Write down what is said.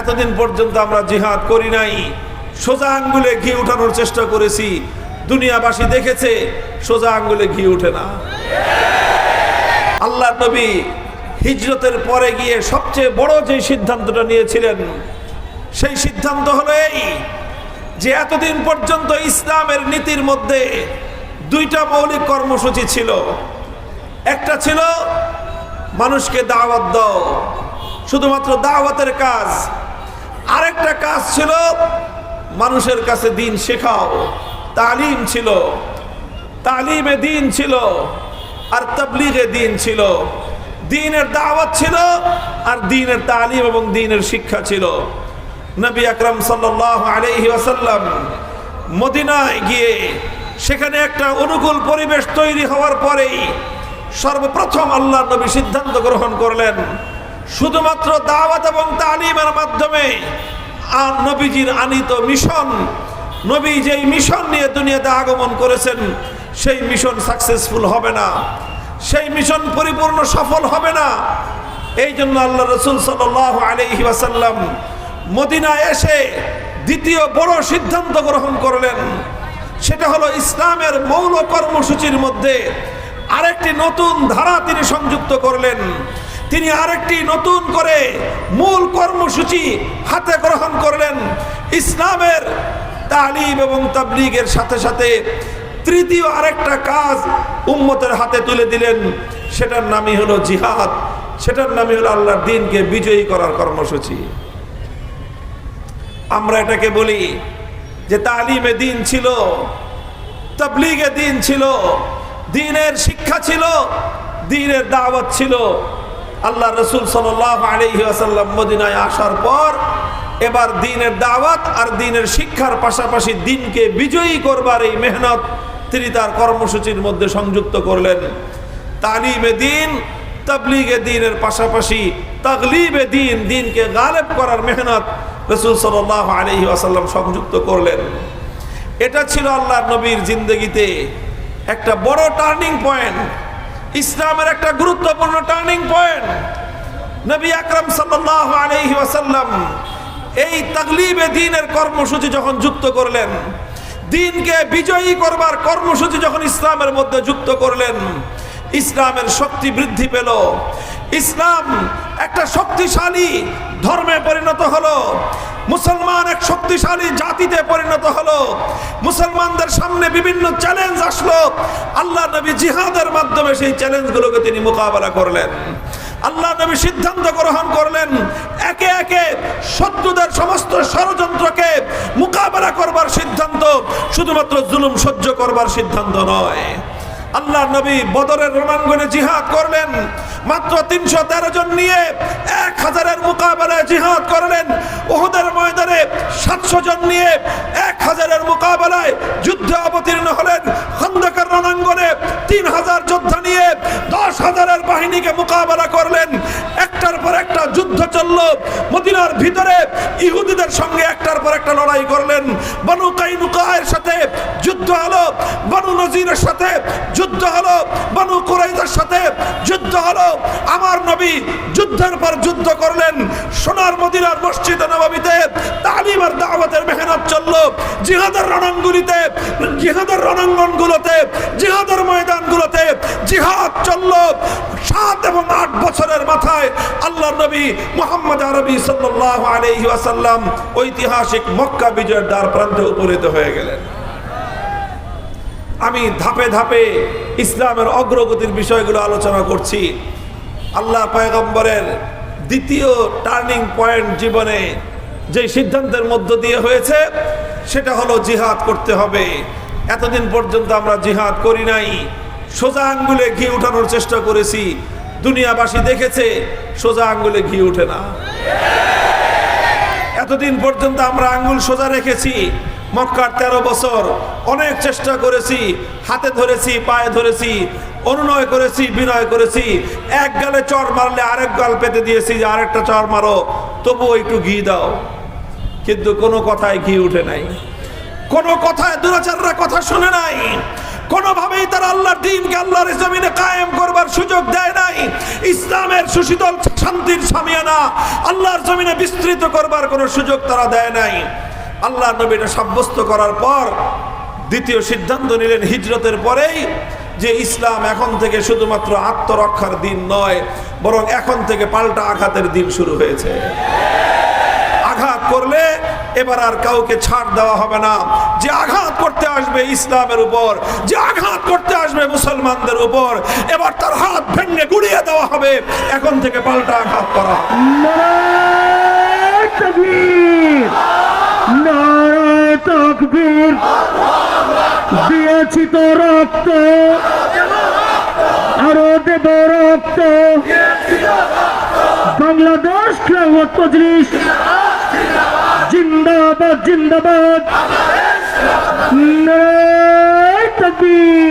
এতদিন পর্যন্ত আমরা জিহাদ করি নাই। সোজা আঙ্গুলে ঘি উঠানোর চেষ্টা করেছি। দুনিয়াবাসী দেখেছে, সোজা আঙ্গুলে ঘি উঠে না। আল্লাহ নবী হিজরতের পরে গিয়ে সবচেয়ে বড় যে সিদ্ধান্তটা নিয়েছিলেন, সেই সিদ্ধান্ত হলো এই যে এতদিন পর্যন্ত ইসলামের নীতির মধ্যে দুইটা মৌলিক কর্মসূচি ছিল। একটা ছিল, মানুষকে দাওয়াত দাও। শুধুমাত্র দাওয়াতের কাজ আরেকটা কাজ ছিল, মানুষের কাছে দিন শেখাও। তালিম ছিল। তালিমে দিন ছিল আর তবলিগে দিন ছিল। দিনের দাওয়াত ছিল আর দিনের তালিম এবং দিনের শিক্ষা ছিল। নবী আকরম সাল্লাহ আলহি আসাল্লাম মদিনায় গিয়ে সেখানে একটা অনুকূল পরিবেশ তৈরি হওয়ার পরেই সর্বপ্রথম আল্লাহ নবী সিদ্ধান্ত গ্রহণ করলেন শুধুমাত্র দাওয়াত এবং তালিমের মাধ্যমে। আর নবীজির আনিত মিশন, নবী যেই মিশন নিয়ে দুনিয়াতে আগমন করেছেন, সেই মিশন সাকসেসফুল হবে না। সেই মিশন পরিপূর্ণ সফল হবে না। এই জন্য আল্লাহ রসুল সাল আলহি ওয়াসাল্লাম মদিনায় এসে দ্বিতীয় বড় সিদ্ধান্ত গ্রহণ করলেন। সেটা হলো ইসলামের মৌল কর্মসূচির মধ্যে আরেকটি নতুন ধারা তিনি সংযুক্ত করলেন। তিনি আরেকটি নতুন করে মূল কর্মসূচি হাতে গ্রহণ করলেন। ইসলামের তালিম এবং তাবলিগের সাথে সাথে তৃতীয় আরেকটা কাজ উম্মতের হাতে তুলে দিলেন। সেটার নামই হলো জিহাদ। সেটার নামই হলো আল্লাহর দিনকে বিজয়ী করার কর্মসূচি। আমরা এটাকে বলি যে তালিমে দিন ছিল, তবলিগে দিন ছিল, দিনের শিক্ষা ছিল, দিনের দাওয়াত ছিল আল্লাহ রসুল সাল আলহি আসাল্লাম মদিনায় আসার পর এবার দিনের দাওয়াত আর দিনের শিক্ষার পাশাপাশি দিনকে বিজয়ী করবার এই মেহনত তিনি তার কর্মসূচির মধ্যে সংযুক্ত করলেন। তালিমে দিন, তবলিগে দিনের পাশাপাশি তগলিবে দিন, দিনকে গালেব করার মেহনত রসুল সাল আলহি আসাল্লাম সংযুক্ত করলেন। এটা ছিল আল্লাহ নবীর জিন্দগিতে একটা বড় টার্নিং পয়েন্ট। ইসলামের একটা গুরুত্বপূর্ণ টার্নিং পয়েন্ট। নবী আকরম সাল্লাহ আলহি ওয়াসাল্লাম এই তাগলিবে দিনের কর্মসূচি যখন যুক্ত করলেন, দিনকে বিজয়ী করবার কর্মসূচি যখন ইসলামের মধ্যে যুক্ত করলেন, ইসলামের শক্তি বৃদ্ধি পেল। ইসলাম একটা শক্তিশালী ধর্মে পরিণত হলো। মুসলমান এক শক্তিশালী জাতিতে পরিণত হলো। মুসলমানদের সামনে বিভিন্ন চ্যালেঞ্জ আসলো। আল্লাহ নবী জিহাদের মাধ্যমে সেই চ্যালেঞ্জগুলোকে তিনি মোকাবেলা করলেন। আল্লাহ নবী সিদ্ধান্ত গ্রহণ করলেন, একে একে শত্রুদের সমস্ত ষড়যন্ত্রকে মোকাবেলা করবার সিদ্ধান্ত, শুধুমাত্র জুলুম সহ্য করবার সিদ্ধান্ত নয়। আল্লাহ নবী বদরের রণাঙ্গনে জিহাদ করলেন। মাত্র তিনশো তেরো জন নিয়ে এক হাজারের মোকাবেলায় জিহাদ করলেন। ওহুদের ময়দানে সাতশো জন নিয়ে এক হাজারের মোকাবেলায় যুদ্ধে অবতীর্ণ হলেন। খন্দকার রণাঙ্গনে তিন হাজার যোদ্ধা নিয়ে দশ হাজারের বাহিনীকে মোকাবেলা করলেন। একটার পর একটা যুদ্ধ চলল। ভিতরে ইহুদিদের সঙ্গে একটার পর একটা লড়াই করলেন। বনু কাইনুকায়ের সাথে যুদ্ধ হলো, বনু নজিরের সাথে যুদ্ধ হলো, বনু কুরাইদের সাথে যুদ্ধ হলো। আমার নবী যুদ্ধের পর যুদ্ধ করলেন, সোনার মদিনার মসজিদ নবাবিতে তালিম আর দাওয়াতের মেহনত চলল। জিহাদের রণাঙ্গুলিতে জিহাদের রণাঙ্গনগুলোতে, জিহাদের ময়দানগুলোতে জিহাদ চলল সাত এবং আট বছরের মাথায় আল্লাহ নবী মোহাম্মদ আরবি সাল্লাহ ঐতিহাসিক মক্কা বিজয়ের দ্বার প্রান্তে উপনীত হয়ে গেলেন। আমি ধাপে ধাপে ইসলামের অগ্রগতির বিষয়গুলো আলোচনা করছি। আল্লাহ পয়গম্বরের দ্বিতীয় টার্নিং পয়েন্ট জীবনে যে সিদ্ধান্তের মধ্য দিয়ে হয়েছে, সেটা হলো জিহাদ করতে হবে। এতদিন পর্যন্ত আমরা জিহাদ করি নাই। সোজা আঙ্গুলে ঘি উঠানোর চেষ্টা করেছি। দুনিয়াবাসী দেখেছে, সোজা আঙ্গুলে ঘি উঠে না। এতদিন পর্যন্ত আমরা আঙ্গুল সোজা রেখেছি, মক্কার তেরো বছর অনেক চেষ্টা করেছি, হাতে ধরেছি, পায়ে ধরেছি, অনুনয় করেছি, বিনয় করেছি, এক গালে চর মারলে আরেক গাল পেতে দিয়েছি যে আরেকটা চর মারো, তবুও একটু ঘি দাও। কিন্তু কোনো কথায় ঘি উঠে নাই। কোনো কথায় দুরাচাররা কথা শুনে নাই। কোনোভাবেই তারা আল্লাহর দিনকে আল্লাহর জমিনে কায়েম করবার সুযোগ দেয় নাই। ইসলামের সুশীতল শান্তির সামিয়ানা আল্লাহর জমিনে বিস্তৃত করবার কোনো সুযোগ তারা দেয় নাই। আল্লাহ নবীটা সাব্যস্ত করার পর দ্বিতীয় সিদ্ধান্ত নিলেন হিজরতের পরেই যে ইসলাম এখন থেকে শুধুমাত্র আত্মরক্ষার দিন নয়, বরং এখন থেকে পাল্টা আঘাতের দিন শুরু হয়েছে। আঘাত করলে এবার আর কাউকে ছাড় দেওয়া হবে না। যে আঘাত করতে আসবে ইসলামের উপর, যে আঘাত করতে আসবে মুসলমানদের উপর, এবার তার হাত ভেঙে গুড়িয়ে দেওয়া হবে। এখন থেকে পাল্টা আঘাত করা। দিয়েছি তো রক্ত, আরও দেব রক্ত। বাংলাদেশ খেলাফত মজলিস জিন্দাবাদ জিন্দাবাদ। তকবীর।